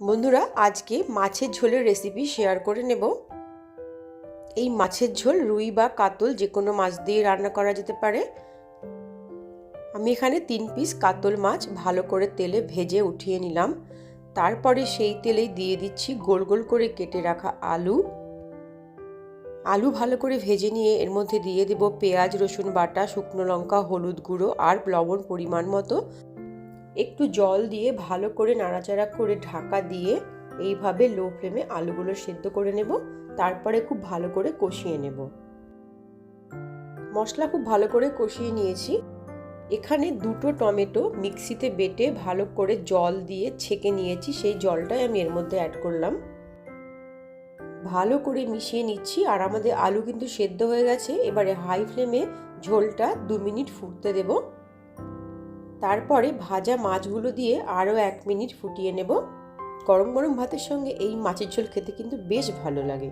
বন্ধুরা, আজকে মাছের ঝোলের রেসিপি শেয়ার করে নেব। এই মাছের ঝোল রুই বা কাতল যে কোনো মাছ দিয়ে রান্না করা যেতে পারে। আমি এখানে তিন পিস কাতল মাছ ভালো করে তেলে ভেজে উঠিয়ে নিলাম। তারপরে সেই তেলেই দিয়ে দিচ্ছি গোল গোল করে কেটে রাখা আলু। আলু ভালো করে ভেজে নিয়ে এর মধ্যে দিয়ে দেব পেঁয়াজ, রসুন বাটা, শুকনো লঙ্কা, হলুদ গুঁড়ো আর লবণ পরিমাণ মতো। একটু জল দিয়ে ভালো করে নাড়াচাড়া করে ঢাকা দিয়ে এইভাবে লো ফ্লেমে আলুগুলো সেদ্ধ করে নেব, তারপরে খুব ভালো করে কষিয়ে নেব। মশলা খুব ভালো করে কষিয়ে নিয়েছি। এখানে দুটো টমেটো মিক্সিতে বেটে ভালো করে জল দিয়ে ছেঁকে নিয়েছি, সেই জলটাই আমি এর মধ্যে অ্যাড করলাম। ভালো করে মিশিয়ে নিচ্ছি, আর আমাদের আলু কিন্তু সেদ্ধ হয়ে গেছে, এবারে হাই ফ্লেমে ঝোলটা দু মিনিট ফুটতে দেবো। তারপরে ভাজা মাছগুলো দিয়ে আরও এক মিনিট ফুটিয়ে নেব। গরম গরম ভাতের সঙ্গে এই মাছের ঝোল খেতে কিন্তু বেশ ভালো লাগে।